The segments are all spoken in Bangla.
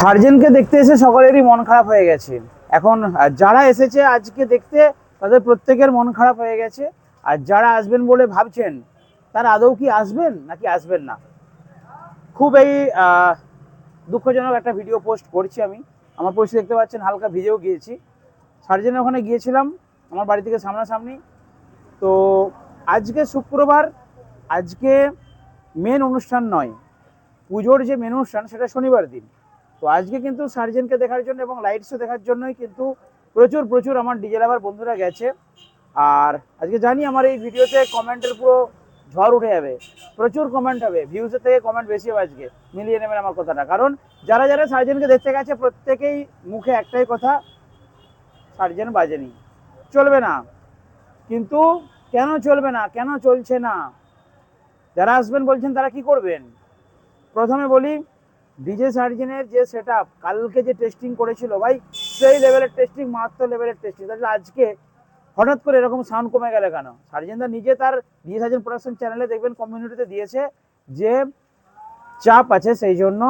সার্জেনকে দেখতে এসে সকলেরই মন খারাপ হয়ে গেছে। এখন যারা এসেছে আজকে দেখতে, তাদের প্রত্যেকের মন খারাপ হয়ে গেছে। আর যারা আসবেন বলে ভাবছেন, তারা আদৌ কি আসবেন নাকি আসবেন না? খুব এই দুঃখজনক একটা ভিডিও পোস্ট করছি আমি। আমার পরিস্থিতি দেখতে পাচ্ছেন, হালকা ভিজেও গিয়েছি। সার্জেনের ওখানে গিয়েছিলাম, আমার বাড়ি থেকে সামনাসামনি। তো আজকে শুক্রবার, আজকে মেন অনুষ্ঠান নয়। পুজোর যে মেন অনুষ্ঠান, সেটা শনিবার দিন। তো আজকে কিন্তু সার্জেনকে দেখার জন্য এবং লাইট শো দেখার জন্যই কিন্তু প্রচুর প্রচুর আমার ডিজে লাভার বন্ধুরা গেছে। আর আজকে জানি আমার এই ভিডিওতে কমেন্টের পুরো ঝড় উঠে যাবে। প্রচুর কমেন্ট হবে ভিউজের থেকে কমেন্ট বেশি হবে আজকে। মিলিয়ে নেবেন আমার কথাটা। কারণ যারা যারা সার্জেনকে দেখতে গেছে, প্রত্যেকেই মুখে একটাই কথা, সার্জেন বাজেনি। চলবে না। কিন্তু কেন চলবে না? কেন চলছে না? যারা আসবেন বলছেন তারা কি করবেন? প্রথমে বলি ডিজে সার্জেনের যে সেট কালকে যে টেস্টিং করেছিল ভাই, সেই লেভেলের টেস্টিং মারাত্মক লেভেলের টেস্টিং তাহলে আজকে হঠাৎ করে এরকম সাউন্ড কমে গেলে কেন? সার্জেনদা নিজে তার ডিজে সার্জেন প্রোডাকশন চ্যানেলে দেখবেন কমিউনিটিতে দিয়েছে যে চাপ আছে, সেই জন্য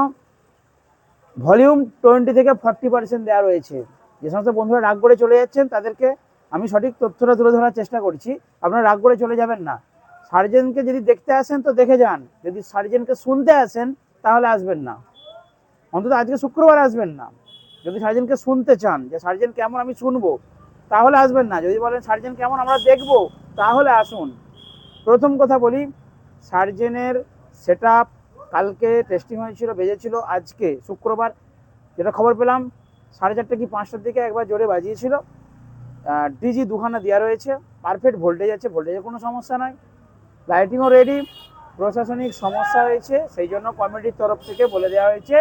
ভলিউম টোয়েন্টি থেকে ফর্টি পার্সেন্ট দেওয়া রয়েছে। যে সমস্ত বন্ধুরা রাগ করে চলে যাচ্ছেন, তাদেরকে আমি সঠিক তথ্যটা তুলে ধরার চেষ্টা করছি। আপনারা রাগ করে চলে যাবেন না। সার্জেনকে যদি দেখতে আসেন, তো দেখে যান। যদি সার্জেনকে শুনতে আসেন, তাহলে আসবেন না। অন্তত আজকে শুক্রবার আসবেন না। যদি সার্জেনকে শুনতে চান যে সার্জেন কেমন আমি শুনব, তাহলে আসবেন না। যদি বলেন সার্জেন কেমন আমরা দেখব, তাহলে আসুন। প্রথম কথা বলি, সার্জেনের সেট কালকে টেস্টিং হয়েছিল, বেজেছিল আজকে, শুক্রবার। যেটা খবর পেলাম, সাড়ে চারটে কি পাঁচটার দিকে একবার জোরে বাজিয়েছিল। ডিজি দুখানা দেওয়া রয়েছে পারফেক্ট ভোল্টেজ আছে ভোল্টেজের কোনো সমস্যা নয় লাইটিংও রেডি প্রশাসনিক সমস্যা হয়েছে, সেই জন্য কমিটির তরফ থেকে বলে দেওয়া হয়েছে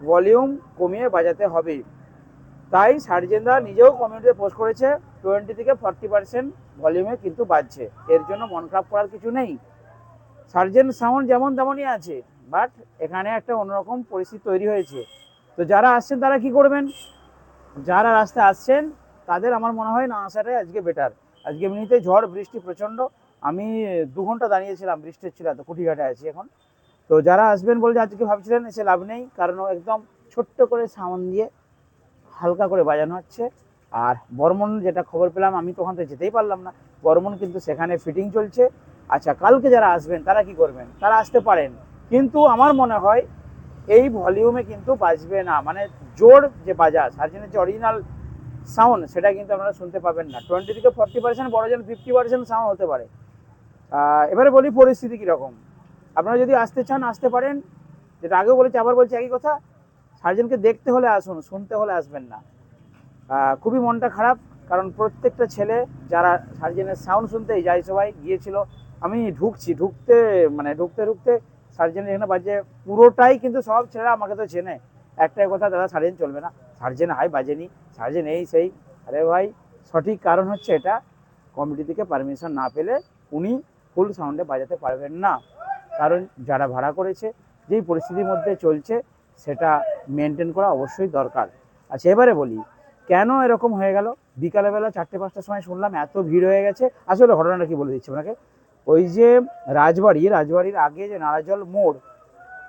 ভলিউম কমিয়ে বাজাতে হবে। তাই সার্জেনদা নিজেও কমিউনিটিতে পোস্ট করেছে, টোয়েন্টি থেকে ফর্টি পার্সেন্ট ভলিউমে কিন্তু বাজছে। এর জন্য মন খারাপ করার কিছু নেই। সার্জেন সাউন্ড যেমন তেমনই আছে, বাট এখানে একটা অন্যরকম পরিস্থিতি তৈরি হয়েছে। তো যারা আসছেন তারা কি করবেন? যারা রাস্তায় আসছেন, তাদের আমার মনে হয় না আসাটাই আজকে বেটার আজকে এমনিতে ঝড়, বৃষ্টি প্রচণ্ড। আমি দু ঘণ্টা দাঁড়িয়েছিলাম বৃষ্টির ছিল এত, কুঠিঘাটে আছি এখন। তো যারা আসবেন বলে আজকে ভাবছিলেন, এসে লাভ নেই, কারণ একদম ছোট্ট করে সাউন্ড দিয়ে হালকা করে বাজানো হচ্ছে। আর বর্মন যেটা খবর পেলাম, আমি তো ওখান থেকে যেতেই পারলাম না। বর্মন কিন্তু সেখানে ফিটিং চলছে। আচ্ছা কালকে যারা আসবেন, তারা কি করবেন? তারা আসতে পারেন। কিন্তু আমার মনে হয় এই ভলিউমে কিন্তু বাজবে না। মানে জোর যে বাজা সার্জেনের যে অরিজিনাল সাউন্ড সেটা কিন্তু আপনারা শুনতে পাবেন না। টোয়েন্টি থেকে ফর্টি পার্সেন্ট বড় যেন ফিফটি পার্সেন্ট সাউন্ড হতে পারে। এবারে বলি পরিস্থিতি কীরকম? আপনারা যদি আসতে চান, আসতে পারেন। যেটা আগেও বলেছি, আবার বলছি একই কথা। সার্জেনকে দেখতে হলে আসুন, শুনতে হলে আসবেন না। খুবই মনটা খারাপ, কারণ প্রত্যেকটা ছেলে যারা সার্জেনের সাউন্ড শুনতেই যায় সবাই গিয়েছিল, আমি ঢুকছি, ঢুকতে মানে ঢুকতে ঢুকতে সার্জেন এখানে বাজে পুরোটাই কিন্তু সব ছেলেরা আমাকে তো চেনে। একটাই কথা, দাদা, সার্জেন চলবে না। Surgeon high বাজেনি। সার্জেন এই সেই। আরে ভাই, সঠিক কারণ হচ্ছে এটা। কমিটি থেকে পারমিশন না পেলে উনি ফুল সাউন্ডে বাজাতে পারবেন না। কারণ যারা ভাড়া করেছে, যেই পরিস্থিতির মধ্যে চলছে, সেটা মেনটেন করা অবশ্যই দরকার। আচ্ছা এবারে বলি, কেন এরকম হয়ে গেল? বিকালবেলা চারটে, পাঁচটার সময় শুনলাম, এত ভিড় হয়ে গেছে। আসলে ঘটনাটা কি বলে দিচ্ছি আপনাকে? ওই যে রাজবাড়ি, রাজবাড়ির আগে যে নারাজল মোড়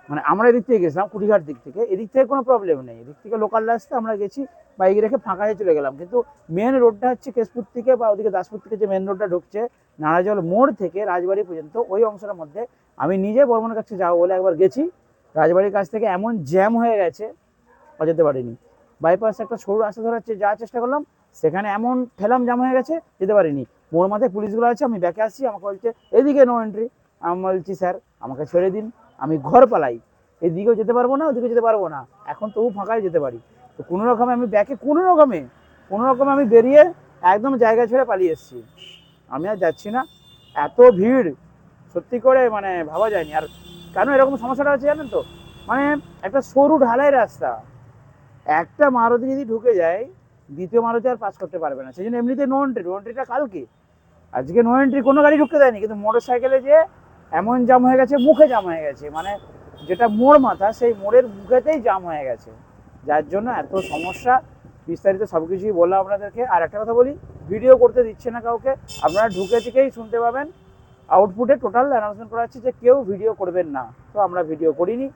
মানে আমরা এদিক থেকে গেছিলাম কুটিঘাট দিক থেকে, এদিক থেকে কোনো প্রবলেম নেই। এদিক থেকে লোকাল রাস্তা আমরা গেছি বাইক রেখে ফাঁকায় চলে গেলাম। কিন্তু মেন রোডটা হচ্ছে কেশপুর থেকে বা ওদিকে দাসপুর থেকে যে মেন রোডটা ঢুকছে নারাজল মোড় থেকে রাজবাড়ি পর্যন্ত, ওই অংশটার মধ্যে আমি নিজে বর্মনের কাছে যাব বলে একবার গেছি। রাজবাড়ির কাছ থেকে এমন জ্যাম হয়ে গেছে যেতে পারিনি বাইপাস একটা সরু রাস্তা ধরার চে- যাওয়ার চেষ্টা করলাম, সেখানে এমন ঠেলাম জাম হয়ে গেছে, যেতে পারিনি। মোড় মাথায় পুলিশগুলো আছে, আমি ব্যাকে আসছি, আমাকে বলছে, এদিকে নো এন্ট্রি আমি বলছি, স্যার, আমাকে ছেড়ে দিন, আমি ঘর পালাই। এদিকেও যেতে পারব না ওদিকে যেতে পারব না। এখন তবু ফাঁকায় যেতে পারি। তো কোনো রকমে আমি ব্যাকে, কোনো রকমে কোনো রকমে আমি বেরিয়ে একদম জায়গা ছেড়ে পালিয়ে এসেছি। আমি আর যাচ্ছি না। এত ভিড়, সত্যি করে মানে ভাবা যায়নি। আর কেন এরকম সমস্যাটা হচ্ছে জানেন তো? মানে একটা সরু ঢালাই রাস্তা। একটা মারুতি যদি ঢুকে যায়, দ্বিতীয় মারুতি আর পাস করতে পারবে না। সেই জন্য এমনিতে নো এন্ট্রি নো এন্ট্রিটা কালকে আজকে নো এন্ট্রি কোনো গাড়ি ঢুকতে দেয়নি। কিন্তু মোটর সাইকেলে যে এমন জাম হয়ে গেছে, মুখে জাম হয়ে গেছে। মানে যেটা মোড় মাথা, সেই মোড়ের মুখেতেই জাম হয়ে গেছে। যার জন্য এত সমস্যা, বিস্তারিত সব কিছুই বললাম আপনাদেরকে। আর একটা কথা বলি ভিডিও করতে দিচ্ছে না কাউকে। আপনারা ঢুকে থেকেই শুনতে পাবেন। আউটপুটে টোটাল অ্যানাউন্সমেন্ট করা হচ্ছে যে কেউ ভিডিও করবেন না। তো আমরা ভিডিও করিনি।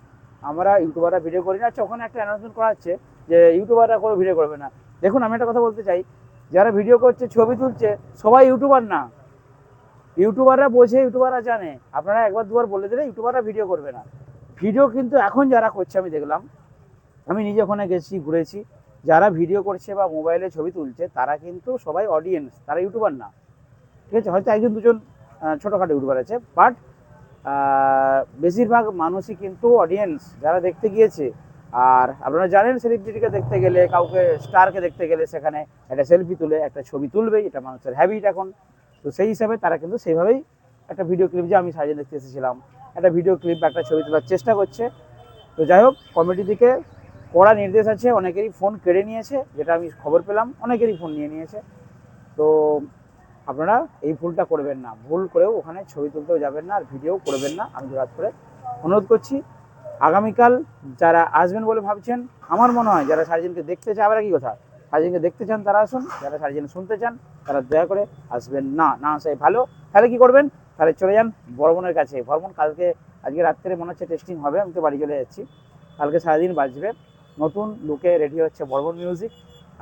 আমরা ইউটিউবাররা ভিডিও করি না আচ্ছা ওখানে একটা অ্যানাউন্সমেন্ট করা হচ্ছে যে ইউটিউবাররা কোনো ভিডিও করবে না। দেখুন, আমি একটা কথা বলতে চাই। যারা ভিডিও করছে, ছবি তুলছে, সবাই ইউটিউবার না। ইউটিউবাররা বোঝে ইউটিউবাররা জানে। আপনারা একবার দুবার বলে দিলে ইউটিউবাররা ভিডিও করবে না। ভিডিও কিন্তু এখন যারা করছে, আমি দেখলাম আমি নিজে ওখানে গেছি, ঘুরেছি। যারা ভিডিও করছে বা মোবাইলে ছবি তুলছে, তারা কিন্তু সবাই অডিয়েন্স তারা ইউটিউবার না। ঠিক আছে? হয়তো একজন, দুজন ছোটোখাটো ইউটিউবার আছে বাট বেশিরভাগ মানুষই কিন্তু অডিয়েন্স যারা দেখতে গিয়েছে। আর আপনারা জানেন সেলিব্রিটিকে দেখতে গেলে, কাউকে স্টারকে দেখতে গেলে সেখানে একটা সেলফি তুলে, একটা ছবি তুলবেই এটা মানুষের হ্যাবিট এখন। তো সেই হিসাবে তারা কিন্তু সেইভাবেই একটা ভিডিও ক্লিপ যে আমি সাজিয়ে দেখতে এসেছিলাম, একটা ভিডিও ক্লিপ একটা ছবি তোলার চেষ্টা করছে। তো যাই হোক কমিটি থেকে কড়া নির্দেশ আছে, অনেকেরই ফোন কেড়ে নিয়েছে, যেটা আমি খবর পেলাম, অনেকেরই ফোন নিয়ে নিয়েছে। তো আপনারা এই ভুলটা করবেন না। ভুল করেও ওখানে ছবি তুলতেও যাবেন না, আর ভিডিও করবেন না। আমি জোরাত করে অনুরোধ করছি, আগামীকাল যারা আসবেন বলে ভাবছেন, আমার মনে হয় যারা সার্জেনকে দেখতে চায়, আবার কি কথা, সার্জেনকে দেখতে চান, তারা আসুন। যারা সার্জেন শুনতে চান, তারা দয়া করে আসবেন না না আসাই ভালো। তাহলে কি করবেন? তাহলে চলে যান বর্মনের কাছে। বর্মন কালকে, আজকে রাত্রে মনে হচ্ছে টেস্টিং হবে, আমি তো বাড়ি চলে যাচ্ছি। কালকে সারাদিন বাজবে নতুন লুকে রেডি হচ্ছে বর্মন মিউজিক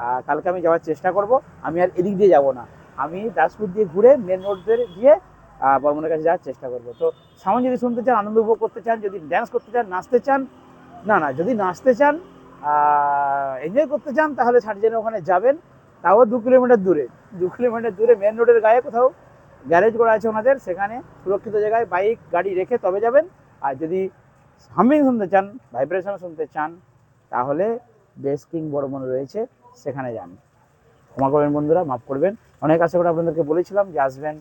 আর কালকে আমি যাওয়ার চেষ্টা করব। আমি আর এদিক দিয়ে যাব না। আমি দাসপুর দিয়ে ঘুরে মেন রোড দিয়ে বর্মনের কাছে যাওয়ার চেষ্টা করব। তো সামন যদি শুনতে চান, আনন্দ উপভোগ করতে চান, যদি ড্যান্স করতে চান, নাচতে চান, না না, যদি নাচতে চান এনজয় করতে চান, তাহলে সার্জেনের ওখানে যাবেন। তাও দু কিলোমিটার দূরে। দু কিলোমিটার দূরে মেন রোডের গায়ে কোথাও গ্যারেজ করা আছে ওনাদের। সেখানে সুরক্ষিত জায়গায় বাইক গাড়ি রেখে তবে যাবেন। আর যদি হামিং শুনতে চান ভাইব্রেশন শুনতে চান তাহলে বেস কিং বড় বর্মন রয়েছে, সেখানে যান। ক্ষমা করবেন বন্ধুরা, মাফ করবেন। অনেক আশা করে আপনাদেরকে বলেছিলাম যে আসবেন,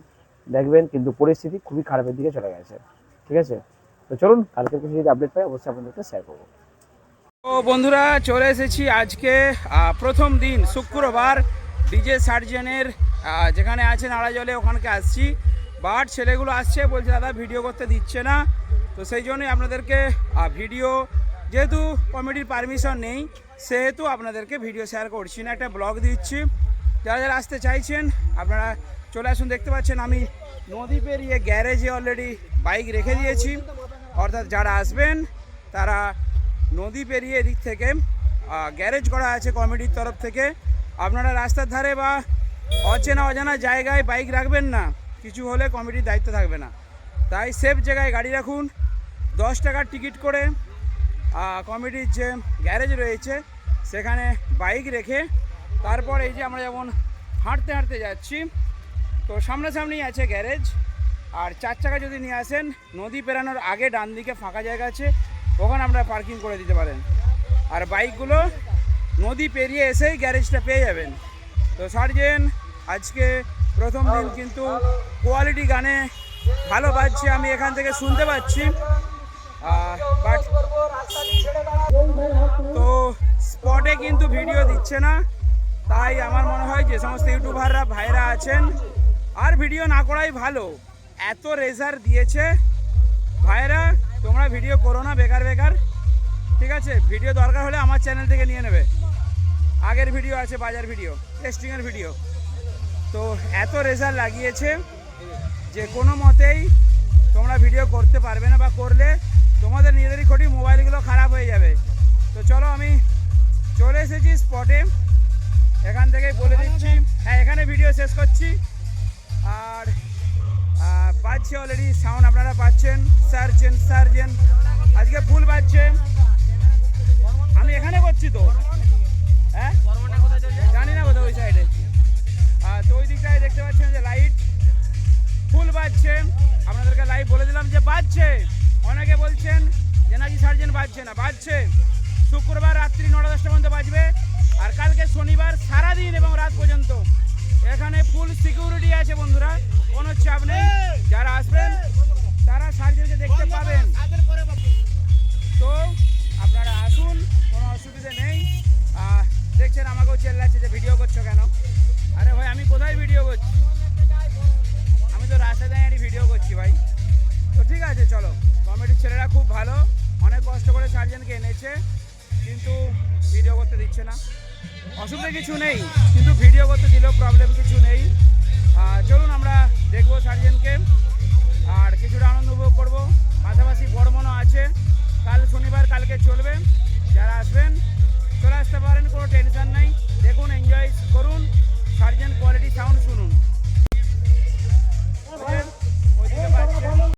দেখবেন, কিন্তু পরিস্থিতি খুবই খারাপের দিকে চলে গেছে। ঠিক আছে? তো চলুন, কালকের কিছু যদি আপডেট পাই, অবশ্যই আপনাদেরকে শেয়ার করব। তো বন্ধুরা, চলে এসেছি আজকে প্রথম দিন, শুক্রবার, ডিজে সার্জেনের যেখানে আছে নাড়াজলে ওখানকে আসছি। বাট ছেলেগুলো আসছে, বলছে, দাদা ভিডিও করতে দিচ্ছে না। তো সেই জন্যই আপনাদেরকে ভিডিও যেহেতু কমিটির পারমিশন নেই, সেহেতু আপনাদেরকে ভিডিও শেয়ার করছি না, একটা ব্লগ দিচ্ছি। যারা যারা আসতে চাইছেন, আপনারা চলে আসুন, দেখতে পাচ্ছেন আমি নদী পেরিয়ে গ্যারেজে অলরেডি বাইক রেখে দিয়েছি। অর্থাৎ যারা আসবেন, তারা নদী পেরিয়ে এদিক থেকে গ্যারেজ করা আছে কমিটির তরফ থেকে। আপনারা রাস্তার ধারে বা অচেনা অজানা জায়গায় বাইক রাখবেন না, কিছু হলে কমিটির দায়িত্ব থাকবে না। তাই সেফ জায়গায় গাড়ি রাখুন। দশ টাকার টিকিট করে কমিটির যে গ্যারেজ রয়েছে, সেখানে বাইক রেখে তারপর এই যে আমরা যেমন হাঁটতে হাঁটতে যাচ্ছি, তো সামনাসামনি আছে গ্যারেজ আর চার চাকা যদি নিয়ে আসেন, নদী পেরানোর আগে ডান দিকে ফাঁকা জায়গা আছে, ওখানে আপনারা পার্কিং করে দিতে পারেন। আর বাইকগুলো নদী পেরিয়ে এসেই গ্যারেজটা পেয়ে যাবেন। তো সার্জেন, আজকে প্রথম দিন কিন্তু কোয়ালিটি গানে ভালো বাজছে, আমি এখান থেকে শুনতে পাচ্ছি। বাট তো স্পটে কিন্তু ভিডিও দিচ্ছে না, তাই আমার মনে হয় যে সমস্ত ইউটিউবাররা ভাইরা আছেন, আর ভিডিও না করাই ভালো। এত রেজার দিয়েছে। ভাইরা, তোমরা ভিডিও করো না, বেকার বেকার। ঠিক আছে, ভিডিও দরকার হলে আমার চ্যানেল থেকে নিয়ে নেবে। আগের ভিডিও আছে, বাজার ভিডিও, টেস্টিংয়ের ভিডিও। তো এত রেজাল্ট লাগিয়েছে যে কোনো মতেই তোমরা ভিডিও করতে পারবে না বা করলে তোমাদের নিজেদেরই ক্ষতি মোবাইলগুলো খারাপ হয়ে যাবে। তো চলো আমি চলে এসেছি স্পটে। এখান থেকেই বলে দিচ্ছি। হ্যাঁ এখানে ভিডিও শেষ করছি। আর বাজছে অলরেডি সাউন্ড আপনারা পাচ্ছেন? সার্জেন সার্জেন আজকে ফুল বাজছে। আমি এখানে করছি তো। হ্যাঁ? জানি না কোথাও ওই সাইডে আর তো ওই দিকটায় দেখতে পাচ্ছেন যে লাইট ফুল বাজছে। আপনাদেরকে লাইভ বলে দিলাম যে বাজছে। অনেকে বলছেন যে নাকি সার্জেন বাজছে না বাজছে। শুক্রবার রাত্রি নটা দশটা পর্যন্ত বাজবে। আর কালকে শনিবার সারাদিন এবং রাত পর্যন্ত। এখানে ফুল সিকিউরিটি আছে বন্ধুরা কোনো চাপ নেই। যারা আসবেন তারা সার্জেনকে দেখতে পাবেন। তো আপনারা আসুন কোনো অসুবিধে নেই। দেখছেন আমাকেও চেল্লাচ্ছে যে ভিডিও করছ কেন? আরে ভাই আমি কোথায় ভিডিও করছি? আমি তো রাস্তায় দাঁড়িয়ে ভিডিও করছি ভাই। তো ঠিক আছে চলো। কমেডির ছেলেরা খুব ভালো। অনেক কষ্ট করে সার্জেনকে এনেছে, কিন্তু ভিডিও করতে দিচ্ছে না। অসুবিধা কিছু নেই, কিন্তু ভিডিও করতে দিলেও প্রবলেম কিছু নেই।